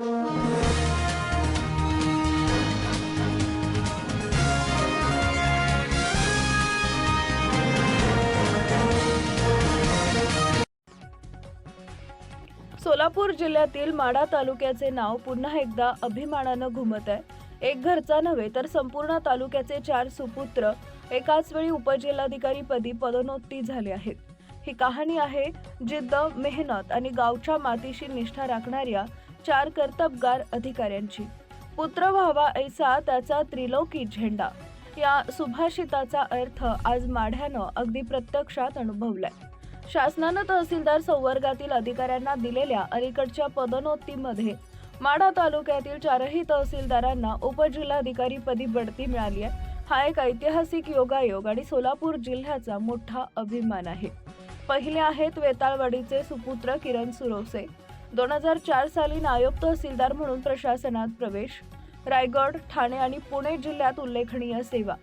सोलापूर जिल्ह्यातील माढा तालुक्याचे नाव पुन्हा एकदा अभिमानानं घुमत आहे. एक घरचा नव्हे तर संपूर्ण तालुक्याचे चार सुपुत्र एकाच वेळी उपजिल्हाधिकारी पदी पदोन्नती झाले आहेत. ही कहाणी आहे जिद्द मेहनत आणि गावच्या मातीशी निष्ठा राखणाऱ्या चार कर्तबगार अधिकाऱ्यांची. पुत्र व्हावा ऐसा त्याचा त्रिलोकी झेंडा. या सुभाषिताचा अर्थ आज माढ्यानं अगदी प्रत्यक्षात अनुभवलाय. शासनानं तहसीलदार संवर्गातील अधिकाऱ्यांना दिलेल्या अलीकडच्या पदोन्नतीमध्ये माढा तालुक्यातील चारही तहसीलदारांना उपजिल्हाधिकारी पदी बढती मिळाली आहे. हा एक ऐतिहासिक योगायोग आणि सोलापूर जिल्ह्याचा मोठा अभिमान आहे. पहिले आहेत वेताळवाडीचे सुपुत्र किरण सुरोसे दोन हजार चार साली नायब तहसीलदार म्हणून प्रशासनात प्रवेश. रायगड ठाणे आणि पुणे जिल्ह्यात उल्लेखनीय सेवा.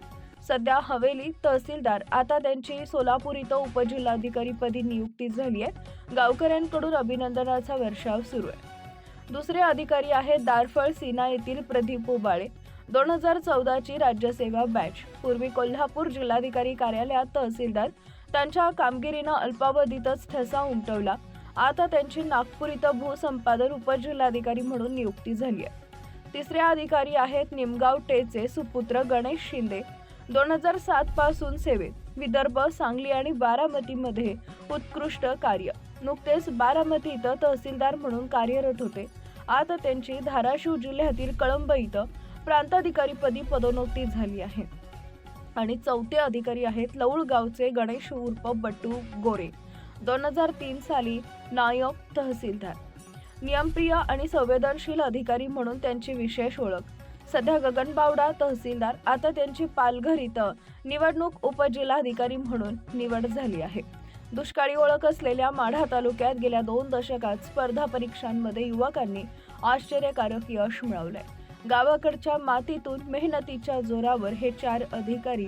सध्या हवेली तहसीलदार आता त्यांची सोलापूर इथं उपजिल्हाधिकारीपदी नियुक्ती झाली आहे. गावकऱ्यांकडून अभिनंदनाचा वर्षाव सुरू आहे. दुसरे अधिकारी आहेत दारफळ सीना येथील प्रदीप उबाळे दोन हजार चौदाची राज्यसेवा बॅच. पूर्वी कोल्हापूर जिल्हाधिकारी कार्यालयात तहसीलदार. त्यांच्या कामगिरीनं अल्पावधीतच ठसा उमटवला. आता त्यांची नागपूर इथं भूसंपादन उपजिल्हाधिकारी म्हणून नियुक्ती झाली आहे. तिसरे अधिकारी आहेत निमगाव टेचे सुपुत्र गणेश शिंदे. दोन हजार सात पासून सेवेत. विदर्भ सांगली आणि बारामतीमध्ये उत्कृष्ट कार्य. नुकतेच बारामती इथं तहसीलदार म्हणून कार्यरत होते. आता त्यांची धाराशिव जिल्ह्यातील कळंब इथं प्रांताधिकारीपदी पदोन्नती झाली आहे. आणि चौथे अधिकारी आहेत लौळगावचे गणेश उर्फ बट्टू गोरे. दोन हजार तीन साली नायब तहसीलदार नियमप्रिय आणि संवेदनशील अधिकारी म्हणून त्यांची विशेष ओळख. सध्या गगनबावडा तहसीलदार आता त्यांची पालघर इथं निवडणूक उपजिल्हाधिकारी म्हणून निवड झाली आहे. दुष्काळी ओळख असलेल्या माढा तालुक्यात गेल्या दोन दशकात स्पर्धा परीक्षांमध्ये युवकांनी आश्चर्यकारक यश मिळवलंय. गावाकडच्या मातीतून मेहनतीच्या जोरावर हे चार अधिकारी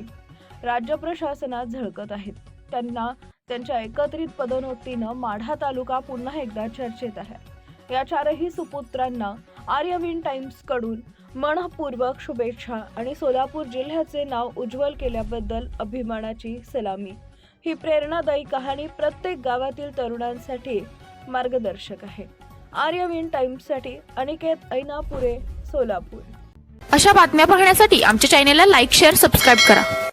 राज्य प्रशासनात झळकत आहेत. त्यांना त्यांच्या एकत्रित पदोन्नतीनं माढा तालुका पुन्हा एकदा चर्चेत आहे. या चारही सुपुत्रांना आर्यविन टाइम्सकडून मनपूर्वक शुभेच्छा आणि सोलापूर जिल्ह्याचे नाव उज्ज्वल केल्याबद्दल अभिमानाची सलामी. ही प्रेरणादायी कहाणी प्रत्येक गावातील तरुणांसाठी मार्गदर्शक आहे. आर्यविन टाइम्ससाठी अनिकेत ऐनापुरे सोलापूर. अशा बातम्या पाहण्यासाठी आमच्या चॅनेलला लाईक शेअर सबस्क्राईब करा.